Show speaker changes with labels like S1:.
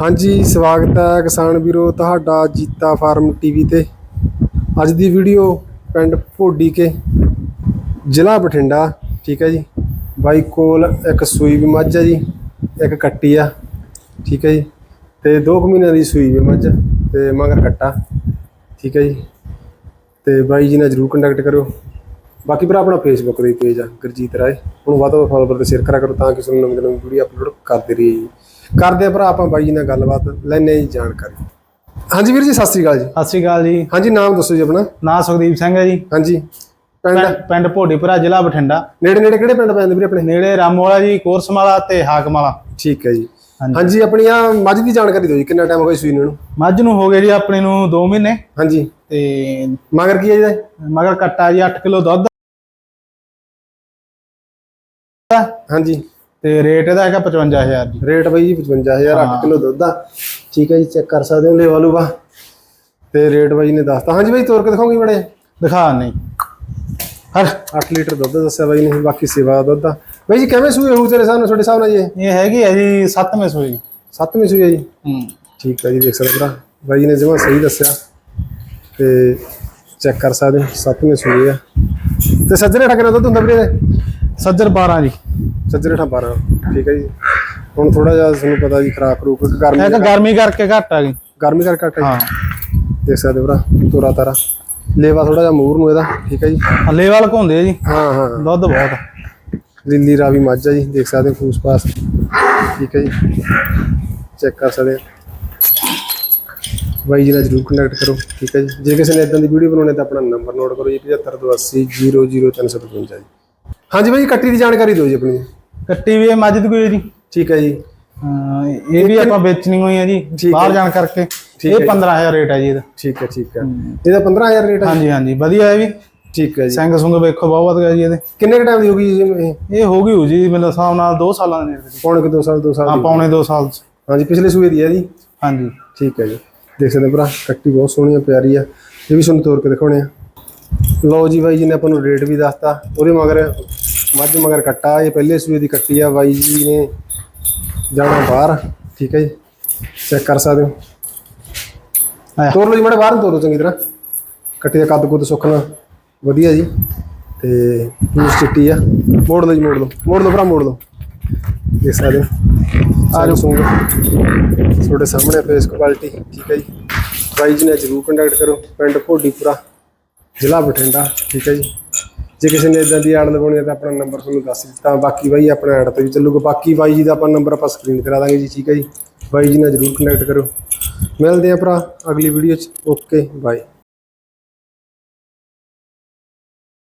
S1: ਹਾਂਜੀ, ਸਵਾਗਤ ਹੈ ਕਿਸਾਨ ਵੀਰੋ, ਤੁਹਾਡਾ ਜੀਤਾ ਫਾਰਮ ਟੀਵੀ ਤੇ। ਅੱਜ ਦੀ ਵੀਡੀਓ ਪਿੰਡ ਭੋਡੀ ਕੇ, ਜ਼ਿਲ੍ਹਾ ਬਠਿੰਡਾ, ਠੀਕ ਹੈ ਜੀ। ਬਾਈ ਕੋਲ ਇੱਕ ਸੂਈ ਵੀ ਮੱਝ ਹੈ ਜੀ, ਇੱਕ ਕੱਟੀ ਆ, ਠੀਕ ਹੈ ਜੀ। ਤੇ 2 ਮਹੀਨਿਆਂ ਦੀ ਸੂਈ ਵੀ ਮੱਝ, ਤੇ ਮਗਰ ਕੱਟਾ, ਠੀਕ ਹੈ ਜੀ। ਤੇ ਬਾਈ ਜੀ ਨਾਲ ਜਰੂਰ ਕੰਟੈਕਟ ਕਰਿਓ। ਬਾਕੀ ਭਰਾ ਆਪਣਾ ਫੇਸਬੁੱਕ ਦੇ ਪੇਜ ਆ, ਗੁਰਜੀਤ ਰਾਏ। ਉਹਨੂੰ ਵੱਧ ਤੋਂ ਵੱਧ ਫਾਲੋਅਰ ਤੇ ਸ਼ੇਅਰ ਕਰਾ ਕਰੋ, ਤਾਂ ਕਿ ਤੁਹਾਨੂੰ ਨਵੀਂ ਨਵੀਂ ਵੀਡੀਓ ਅਪਲੋਡ ਕਰਦੇ ਰਹੀਏ ਜੀ। ਕਰਦੇ ਆ ਭਰਾ ਆਪਾਂ ਬਾਈ ਜੀ ਨਾਲ ਗੱਲਬਾਤ ਲੈਣੇ ਜੀ ਜਾਣਕਾਰੀ। ਹਾਂਜੀ ਵੀਰ ਜੀ ਸਤਿ ਸ੍ਰੀ ਅਕਾਲ ਜੀ।
S2: ਸਤਿ ਸ਼੍ਰੀ ਅਕਾਲ ਜੀ।
S1: ਹਾਂਜੀ ਨਾਮ ਦੱਸੋ ਜੀ ਆਪਣਾ।
S2: ਨਾਂ ਸੁਖਦੀਪ ਸਿੰਘ ਹੈ ਜੀ।
S1: ਹਾਂਜੀ ਪਿੰਡ?
S2: ਪਿੰਡ- ਪਿੰਡ ਭੋਡੀਪੁਰਾ ਜ਼ਿਲ੍ਹਾ ਬਠਿੰਡਾ।
S1: ਨੇੜੇ ਨੇੜੇ ਕਿਹੜੇ ਪਿੰਡ ਪੈਂਦੇ ਵੀਰੇ ਆਪਣੇ?
S2: ਨੇੜੇ ਰਾਮੋਵਾਲਾ ਜੀ ਕੋਰਸਮਾਲਾ ਤੇ ਹਾਕਮਾਲਾ।
S1: ਠੀਕ ਹੈ ਜੀ।
S2: ਹਾਂਜੀ।
S1: ਹਾਂਜੀ ਆਪਣੀ ਆ ਮੱਝ ਦੀ ਜਾਣਕਾਰੀ ਦਿਓ ਜੀ ਕਿੰਨਾ ਟਾਈਮ ਹੋ ਗਿਆ ਸੂਈ ਨੂੰ ਇਹਨੂੰ?
S2: ਮੱਝ ਨੂੰ ਹੋ ਗਏ ਜੀ ਆਪਣੇ ਨੂੰ 2 ਮਹੀਨੇ।
S1: ਹਾਂਜੀ।
S2: ਤੇ
S1: ਮਗਰ ਕੀ ਹੈ ਜੀ ਇਹਦਾ?
S2: ਮਗਰ ਕੱਟਾ ਜੀ 8 ਕਿਲੋ ਦੁੱਧ।
S1: ਹਾਂਜੀ।
S2: ਤੇ ਰੇਟ ਇਹਦਾ ਹੈਗਾ 55000 ਜੀ।
S1: ਰੇਟ ਬਈ ਜੀ 55000 8 ਕਿਲੋ ਦੁੱਧ ਆ। ਠੀਕ ਹੈ ਜੀ ਚੈੱਕ ਕਰ ਸਕਦੇ ਹੋ ਲੈਵਲ ਲੂਗਾ ਤੇ ਰੇਟ ਬਾਈ ਨੇ ਦੱਸਤਾ। ਹਾਂਜੀ ਬਾਈ ਤੋਰ ਕੇ ਦਿਖਾਉਂਗੀ ਬੜੇ
S2: ਦਿਖਾ ਨਹੀਂ। ਹਰ।
S1: 8 ਲੀਟਰ ਦੁੱਧ ਦੱਸਿਆ ਬਾਈ ਨੇ ਬਾਕੀ ਸੇਵਾ ਦੁੱਧ ਆ। ਬਾਈ ਜੀ ਕਿਵੇਂ ਸੂਏ ਹੋਊ ਤੇਰੇ ਸਾਹਮਣੇ ਤੁਹਾਡੇ ਨਾਲ ਜੀ? ਇਹ?
S2: ਹੈਗੀ ਹੈ ਜੀ 7ਵੇਂ ਸੂਈ।
S1: ਸੱਤਵੀਂ ਸੂਈ ਹੈ ਜੀ?
S2: ਹੂੰ।
S1: ਠੀਕ ਹੈ ਜੀ ਦੇਖ ਸਕਦੇ ਹੋ ਭਰਾ। ਬਾਈ ਜੀ ਨੇ ਜਮਾ ਸਹੀ ਦੱਸਿਆ। ਤੇ ਚੈੱਕ ਕਰ ਸਕਦੇ ਹੋ ਸੱਤਵੀਂ ਸੂਈ ਆ। ਤੇ ਸੱਜਰੇ ਠੱਕਣਾ ਦੁੱਧ ਹੁੰਦਾ ਵੀਰੇ?
S2: ਸੱਜਰ 12 ਜੀ।
S1: ਸੱਜਰੇ ਠਾ 12 ਠੀਕ ਹੈ ਜੀ। ਹੁਣ ਥੋੜਾ ਜਿਹਾ ਤੁਹਾਨੂੰ ਪਤਾ ਜੀ ਖਰਾਕ ਰੂਕ ਗਰਮੀ
S2: ਇਹ ਤਾਂ ਗਰਮੀ ਕਰਕੇ ਘੱਟ ਆ ਗਈ।
S1: ਗਰਮੀ ਕਰਕੇ ਘੱਟ ਹੈ
S2: ਹਾਂ।
S1: ਦੇਖ ਸਕਦੇ ਹੋ ਭਰਾ ਤੋਰਾ ਤਾਰਾ। ਲੇਵਾ ਥੋੜਾ ਜਿਹਾ ਮੂਰ ਨੂੰ ਇਹਦਾ ਠੀਕ ਹੈ ਜੀ।
S2: ਹੱਲੇ ਵਾਲ ਘੁੰਦੇ ਜੀ।
S1: ਹਾਂ ਹਾਂ।
S2: ਦੁੱਧ ਬਹੁਤ ਆ।
S1: ਲੀਲੀ ਰਾਵੀ ਮੱਝ ਆ ਜੀ ਦੇਖ ਸਕਦੇ ਹੋ ਫੂਸ ਪਾਸ। ਠੀਕ ਹੈ ਜੀ। ਚੈੱਕ ਕਰ ਸਕਦੇ ਹੋ। ਬਾਈ ਜੀ ਨਾਲ ਜਰੂਰ ਕੰਟੈਕਟ ਕਰੋ ਠੀਕ ਹੈ ਜੀ। ਜੇ ਕਿਸੇ ਨੇ ਇਦਾਂ ਦੀ ਵੀਡੀਓ ਬਣਾਉਣੀ ਤਾਂ ਆਪਣਾ ਨੰਬਰ ਨੋਟ ਕਰੋ ਜੀ 7528000355 ਜੀ। ਹਾਂਜੀ ਬਾਈ ਜੀ, ਕੱਟੀ ਦੀ ਜਾਣਕਾਰੀ ਦਿਓ ਜੀ ਆਪਣੀ।
S2: ਕੱਟੀ ਵੀ ਇਹ ਮੱਝ ਦੀ ਕੋਈ ਜੀ
S1: ਠੀਕ ਹੈ ਜੀ।
S2: ਹਾਂ, ਇਹ ਵੀ ਆਪਾਂ ਵੇਚਣੀ ਹੋਈ ਹੈ ਜੀ
S1: ਠੀਕ
S2: ਬਾਹਰ ਜਾਣ ਕਰਕੇ।
S1: ਠੀਕ
S2: ਇਹ 15000 ਰੇਟ ਹੈ ਜੀ ਇਹਦਾ।
S1: ਠੀਕ ਹੈ ਠੀਕ ਹੈ। ਇਹਦਾ 15000 ਰੇਟ ਹੈ
S2: ਹਾਂਜੀ ਹਾਂਜੀ। ਵਧੀਆ ਹੈ ਵੀ।
S1: ਠੀਕ ਹੈ ਜੀ।
S2: ਸਿੰਘ ਸੁੰਗ ਵੇਖੋ ਬਹੁਤ ਵਧੀਆ ਜੀ ਇਹਦੇ।
S1: ਕਿੰਨੇ ਟਾਈਮ ਦੀ ਹੋ ਗਈ ਜੀ ਇਹ?
S2: ਇਹ ਹੋ ਗਈ ਹੋ ਜੀ ਮੇਰੇ ਹਿਸਾਬ ਨਾਲ 2 ਸਾਲਾਂ ਦੇ ਨੇੜੇ
S1: ਪੌਣੇ ਕਿ 2 ਸਾਲ 2 ਸਾਲ
S2: ਹਾਂ
S1: ਦੀ।
S2: ਪੌਣੇ 2 ਸਾਲ ਚ।
S1: ਹਾਂਜੀ ਪਿਛਲੇ ਸੂਏ ਦੀ ਹੈ ਜੀ।
S2: ਹਾਂਜੀ।
S1: ਠੀਕ ਹੈ ਜੀ। ਦੇਖ ਸਕਦੇ ਹੋ ਭਰਾ ਕੱਟੀ ਬਹੁਤ ਸੋਹਣੀ ਆ ਪਿਆਰੀ ਆ ਇਹ ਵੀ ਤੁਹਾਨੂੰ ਤੋਰ ਕੇ ਦਿਖਾਉਣੇ ਆ। ਲਓ ਜੀ ਬਾਈ ਜੀ ਨੇ ਆਪਾਂ ਨੂੰ ਰੇਟ ਵੀ ਦੱਸਤਾ। ਉਹਦੇ ਮਗਰ ਮੱਝ ਮਗਰ ਕੱਟਾ ਇਹ ਪਹਿਲੇ ਸੂਏ ਦੀ ਕੱਟੀ ਆ ਬਾਈ ਜੀ ਨੇ ਜਾਣਾ ਬਾਹਰ ਠੀਕ ਹੈ ਜੀ ਚੈੱਕ ਕਰ ਸਕਦੇ ਹੋ।
S2: ਆਇਆ।
S1: ਤੋਰ ਲਓ ਜੀ ਮਾੜੇ ਬਾਹਰ ਨੂੰ ਤੋਰੋ ਚੰਗੀ ਤਰ੍ਹਾਂ। ਕੱਟੀ ਦਾ ਕੱਦ ਕੁੱਦ ਸੁੱਕਣਾ ਵਧੀਆ ਜੀ ਤੇ ਪੂਛ ਚਿੱਟੀ ਆ। ਮੋੜ ਲਓ ਜੀ ਮੋੜ ਲਓ। ਮੋੜ ਲਓ ਭਰਾ ਮੋੜ ਲਓ। ਦੇਖ ਸਕਦੇ ਆ ਜੋ ਸੂੰਗ ਤੁਹਾਡੇ ਸਾਹਮਣੇ ਫੇਸ ਕੁਆਲਿਟੀ ਠੀਕ ਹੈ ਜੀ। ਬਾਈ ਜੀ ਨੇ ਜਰੂਰ ਕੰਟੈਕਟ ਕਰੋ ਪਿੰਡ ਭੋਡੀਪੁਰਾ ਜ਼ਿਲ੍ਹਾ ਬਠਿੰਡਾ ਠੀਕ ਹੈ ਜੀ। ਜੇ ਕਿਸੇ ਨੇ ਇਦਾਂ ਦੀ ਆੜ ਲਗਾਉਣੀ ਹੈ ਤਾਂ ਆਪਣਾ ਨੰਬਰ ਤੁਹਾਨੂੰ ਦੱਸ ਦਿੱਤਾ। ਬਾਕੀ ਬਾਈ ਆਪਣਾ ਐਡ ਤੇ ਵੀ ਚੱਲੂਗਾ। ਬਾਕੀ ਬਾਈ ਜੀ ਦਾ ਆਪਾਂ ਨੰਬਰ ਆਪਾਂ ਸਕਰੀਨ ਤੇ ਲਾ ਦਾਂਗੇ ਜੀ, ਠੀਕ ਹੈ ਜੀ? ਬਾਈ ਜੀ ਨਾਲ ਜਰੂਰ ਕਨੈਕਟ ਕਰੋ ਮਿਲਦੇ ਆ ਭਰਾ, ਅਗਲੀ ਵੀਡੀਓ 'ਚ। Okay bye